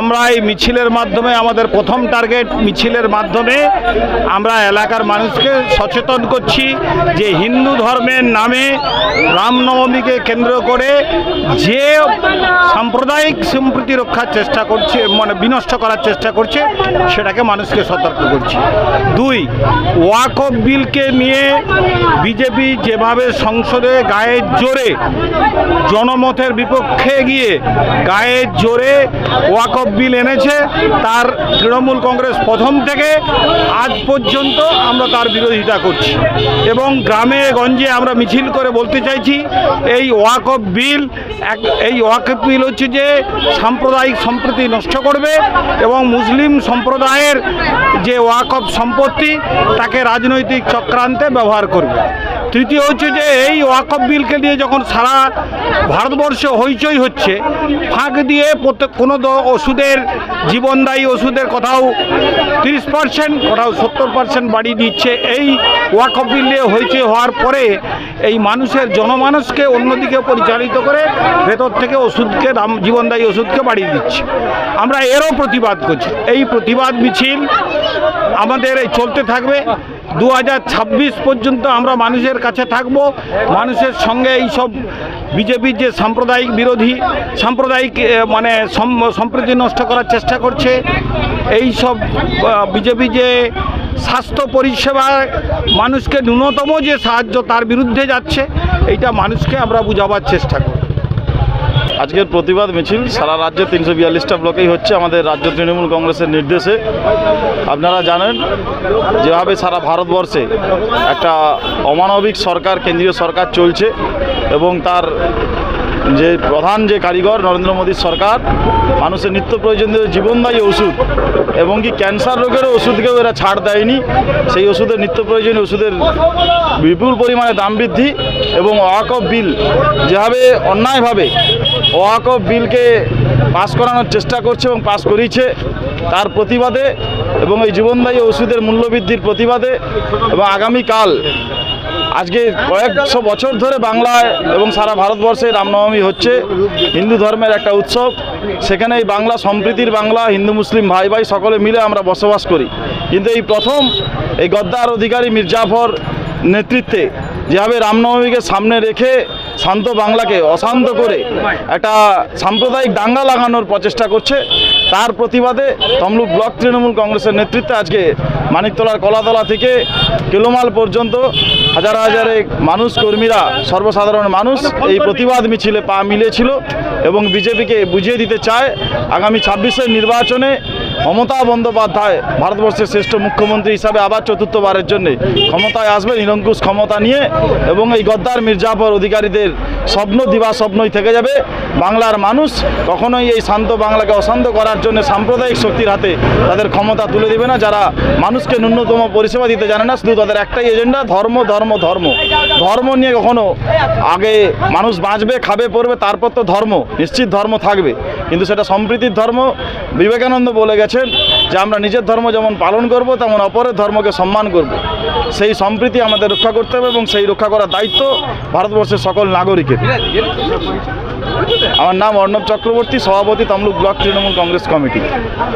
আমরা এই মিছিলের মাধ্যমে আমাদের প্রথম টার্গেট মিছিলের মাধ্যমে আমরা এলাকার মানুষকে সচেতন করছি যে হিন্দু ধর্মের নামে রামনবমীকে কেন্দ্র করে যে সাম্প্রদায়িক সম্প্রীতি রক্ষার চেষ্টা করছে মানে বিনষ্ট করার চেষ্টা করছে, সেটাকে মানুষকে সতর্ক করছি। দুই, ওয়াকফ বিলকে নিয়ে বিজেপি যেভাবে সংসদে গায়ের জোরে জনমতের বিপক্ষে গিয়ে গায়ের জোরে ওয়াকফ বিল এনেছে, তার তৃণমূল কংগ্রেস প্রথম থেকে আজ পর্যন্ত আমরা তার বিরোধিতা করছি। এবং গ্রামে গঞ্জে আমরা মিছিল করে বলতে চাইছি, এই ওয়াকফ বিল, এক, এই ওয়াকফ বিল হচ্ছে যে সাম্প্রদায়িক সম্প্রীতি নষ্ট করবে এবং মুসলিম সম্প্রদায়ের যে ওয়াকফ সম্পত্তি, তাকে রাজনৈতিক চক্রান্তে ব্যবহার করবে। তৃতীয় হচ্ছে যে এই ওয়াকফ বিলকে নিয়ে যখন সারা ভারতবর্ষে হইচই হচ্ছে, ফাঁক দিয়ে প্রত্যেক কোনো ওষুধের জীবনদায়ী ওষুধের কোথাও তিরিশ পার্সেন্ট কোথাও সত্তর পার্সেন্ট বাড়িয়ে দিচ্ছে। এই ওয়াকফ বিল নিয়ে হইচই হওয়ার পরে এই মানুষের জনমানসকে অন্যদিকে পরিচালিত করে ভেতর থেকে ওষুধকে, দাম জীবনদায়ী ওষুধকে বাড়িয়ে দিচ্ছে। আমরা এরও প্রতিবাদ করছি। এই প্রতিবাদ মিছিল আমাদের এই চলতে থাকবে। দু হাজার ছাব্বিশ পর্যন্ত আমরা মানুষের কাছে থাকব। মানুষের সঙ্গে এই সব বিজেপির যে সাম্প্রদায়িক বিরোধী, সাম্প্রদায়িক মানে সম্প্রীতি নষ্ট করার চেষ্টা করছে এই সব বিজেপি যে স্বাস্থ্য পরিষেবা মানুষকে ন্যূনতম যে সাহায্য তার বিরুদ্ধে যাচ্ছে, এইটা মানুষকে আমরা বোঝাবার চেষ্টা করব। আজকের প্রতিবাদ মিছিল সারা রাজ্যে তিনশো বিয়াল্লিশটা ব্লকেই হচ্ছে আমাদের রাজ্য তৃণমূল কংগ্রেসের নির্দেশে। আপনারা জানেন, যেভাবে সারা ভারতবর্ষে একটা অমানবিক সরকার, কেন্দ্রীয় সরকার চলছে এবং তার যে প্রধান যে কারিগর নরেন্দ্র মোদীর সরকার, মানুষের নিত্য প্রয়োজনীয় জীবনদায়ী ওষুধ এবং কি ক্যান্সার রোগেরও ওষুধকেও এরা ছাড় দেয়নি, সেই ওষুধের নিত্য প্রয়োজনীয় ওষুধের বিপুল পরিমাণে দাম বৃদ্ধি এবং ওয়াকফ বিল যেভাবে অন্যায়ভাবে ওয়াকফ বিলকে পাস করানোর চেষ্টা করছে এবং পাস করিয়েছে তার প্রতিবাদে এবং এই জীবনদায়ী ওষুধের মূল্যবৃদ্ধির প্রতিবাদে এবং আগামীকাল আজকে কয়েকশো বছর ধরে বাংলায় এবং সারা ভারতবর্ষে রামনবমী হচ্ছে, হিন্দু ধর্মের একটা উৎসব। সেখানে এই বাংলা সম্প্রীতির বাংলা, হিন্দু, মুসলিম ভাই ভাই সকলে মিলে আমরা বসবাস করি। কিন্তু এই প্রথম এই গদ্দার অধিকারী মির্জাফর নেতৃত্বে যেভাবে রামনবমীকে সামনে রেখে শান্ত বাংলাকে অশান্ত করে একটা সাম্প্রদায়িক দাঙ্গা লাগানোর প্রচেষ্টা করছে। তার প্রতিবাদে তমলুক ব্লক তৃণমূল কংগ্রেসের নেতৃত্বে আজকে মানিকতলার কলাতলা থেকে কেলোমাল পর্যন্ত হাজার হাজারে মানুষ, কর্মীরা, সর্বসাধারণ মানুষ এই প্রতিবাদ মিছিলে পা মিলিয়েছিল এবং বিজেপিকে বুঝিয়ে দিতে চায়। আগামী ছাব্বিশের নির্বাচনে মমতা বন্দ্যোপাধ্যায় ভারতবর্ষের শ্রেষ্ঠ মুখ্যমন্ত্রী হিসাবে আবার চতুর্থবারের জন্য ক্ষমতায় আসবে নিরঙ্কুশ ক্ষমতা নিয়ে এবং এই গদ্দার মির্জাফর অধিকারীদের স্বপ্ন, দিবা স্বপ্নই থেকে যাবে। বাংলার মানুষ কখনোই এই শান্ত বাংলাকে অশান্ত করার জন্য সাম্প্রদায়িক শক্তির হাতে তাদের ক্ষমতা তুলে দেবে না। যারা মানুষকে ন্যূনতম পরিষেবা দিতে জানে না, শুধু তাদের একটাই এজেন্ডা ধর্ম ধর্ম ধর্ম। ধর্ম নিয়ে কখনো আগে মানুষ বাঁচবে, খাবে, পড়বে, তারপর তো ধর্ম, নিশ্চিত ধর্ম থাকবে। কিন্তু সেটা সম্প্রীতির ধর্ম। বিবেকানন্দ বলে গেছেন যে আমরা নিজের ধর্ম যেমন পালন করব, তেমন অপরের ধর্মকে সম্মান করব। সেই সম্প্রীতি আমাদের রক্ষা করতে হবে এবং সেই রক্ষা করার দায়িত্ব ভারতবর্ষের সকল নাগরিকের। আমার নাম অর্ণব চক্রবর্তী, সভাপতি Tamluk block Trinamool Congress committee.